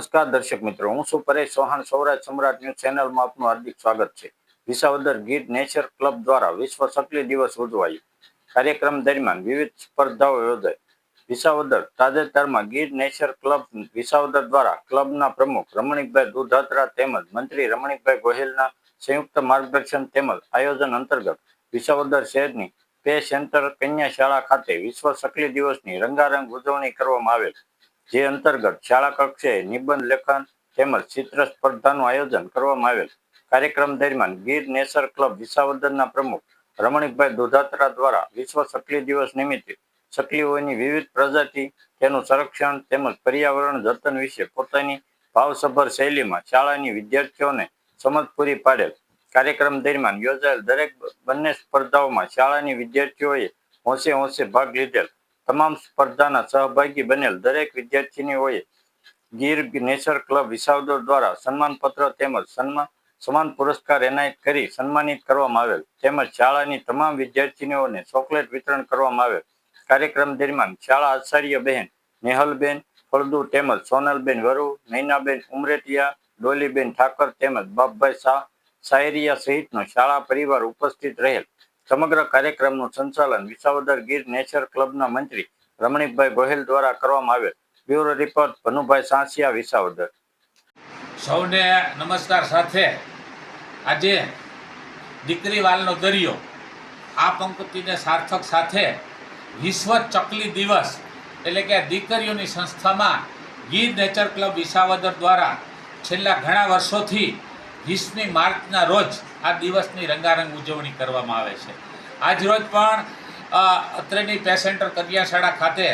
નમસ્કાર દર્શક મિત્રો, હું છું પરેશ ચૌહાણ સૌરાજ સમ્રાટ ન્યૂઝ ચેનલમાં આપનું હાર્દિક સ્વાગત છે. વિસાવદર ગીર નેચર ક્લબ દ્વારા વિશ્વ સકલી દિવસ ઉજવાયો. કાર્યક્રમ દરમિયાન વિવિધ સ્પર્ધાઓ યોજાઈ. વિસાવદર તાજેતરમાં ગીર નેચર ક્લબ વિસાવદર દ્વારા ક્લબના પ્રમુખ રમણીકભાઈ દુધાત્રા તેમજ મંત્રી રમણીકભાઈ ગોહિલના સંયુક્ત માર્ગદર્શન તેમજ આયોજન અંતર્ગત વિસાવદર શહેરની પે સેન્ટર કન્યા શાળા ખાતે વિશ્વ સકલી દિવસની રંગારંગ ઉજવણી કરવામાં આવેલ. જે અંતર્ગત શાળા કક્ષાએ નિબંધ લેખન તેમજ ચિત્ર સ્પર્ધાનું આયોજન કરવામાં આવેલ. કાર્યક્રમ દરમિયાન ગીર નેસર ક્લબ વિસાવદરના પ્રમુખ રમણીકભાઈ દોધાત્રા દ્વારા વિશ્વ સકલી દિવસ નિમિત્તે સકલીઓની વિવિધ પ્રજાતિ, તેનું સંરક્ષણ તેમજ પર્યાવરણ જતન વિશે પોતાની ભાવસભર શૈલીમાં શાળાની વિદ્યાર્થીઓને સમજ પૂરી પાડેલ. કાર્યક્રમ દરમિયાન યોજાયેલ દરેક બંને સ્પર્ધાઓમાં શાળાની વિદ્યાર્થીઓએ હોંશે હોંશે ભાગ લીધેલ. તમામ સ્પર્ધાના સહભાગી બનેલ દરેક વિદ્યાર્થીનીઓએ ગીર નેચર ક્લબ વિસાવદર દ્વારા સન્માનપત્ર તેમજ સન્માન સમાન પુરસ્કાર એનાયત કરી સન્માનિત કરવામાં આવેલ. તેમજ શાળાની તમામ વિદ્યાર્થીનીઓને ચોકલેટ વિતરણ કરવામાં આવેલ. કાર્યક્રમ દરમિયાન શાળા આચાર્ય બહેન નેહલબેન ફળદુ તેમજ સોનલબેન વરુ, નૈનાબેન ઉમરેટિયા, ડોલીબેન ઠાકર તેમજ બાપભાઈ શાહ સાયરિયા સહિતનો શાળા પરિવાર ઉપસ્થિત રહેલ. સમગ્ર કાર્યક્રમનું સંચાલન વિસાવદર ગીર નેચર ક્લબના મંત્રી રમણીકભાઈ ગોહિલ દ્વારા કરવામાં આવેલ બ્યુરો રિપોર્ટ, ભનુભાઈ સાંસિયા, વિસાવદર. સૌને નમસ્કાર સાથે. આજે દીકરી વાલનો દરિયો, આ પંક્તિને સાર્થક સાથે વિશ્વ ચકલી દિવસ એટલે કે દીકરીઓની સંસ્થામાં ગીર નેચર ક્લબ વિસાવદર દ્વારા છેલ્લા ઘણા વર્ષોથી વીસમી માર્ચના રોજ આ દિવસની રંગારંગ ઉજવણી કરવામાં આવે છે. આજ રોજ પણ અત્રેની પેસેન્ટર કન્યાશાળા ખાતે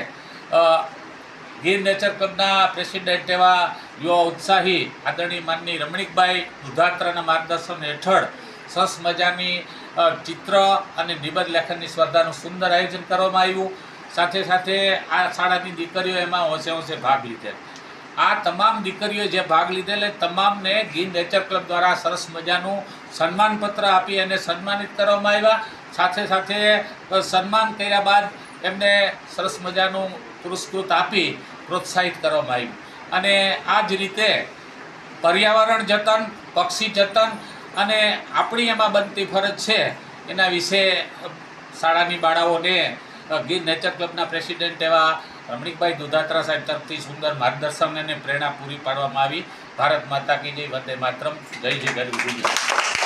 ગીર નેચર ક્લબના પ્રેસિડેન્ટ એવા યુવા ઉત્સાહી આદરણીય માનની રમણીકભાઈ દુધાત્રાના માર્ગદર્શન હેઠળ સરસ મજાની ચિત્ર અને નિબંધ લેખનની સ્પર્ધાનું સુંદર આયોજન કરવામાં આવ્યું. સાથે સાથે આ શાળાની દીકરીઓ એમાં હોંશે હોંશે ભાગ લીધેલ. આ તમામ દીકરીઓ જે ભાગ લીધેલ તમામને ગીર નેચર ક્લબ દ્વારા સરસ મજાનું સન્માનપત્ર આપી અને સન્માનિત કરવામાં આવ્યા. સાથે સાથે સન્માન કર્યા બાદ એમને સરસ મજાનું પુરસ્કૃત આપી પ્રોત્સાહિત કરવામાં આવ્યું. અને આ જ રીતે પર્યાવરણ જતન, પક્ષી જતન અને આપણી એમાં બનતી ફરજ છે, એના વિશે શાળાની બાળાઓને ગીર નેચર ક્લબના પ્રેસિડેન્ટ એવા રમણીકભાઈ દુધાત્રા સાહેબ તરફથી સુંદર માર્ગદર્શન અને પ્રેરણા પૂરી પાડવામાં આવી. ભારત માતા કી જય, વંદે માતરમ. જય જય. ગરવી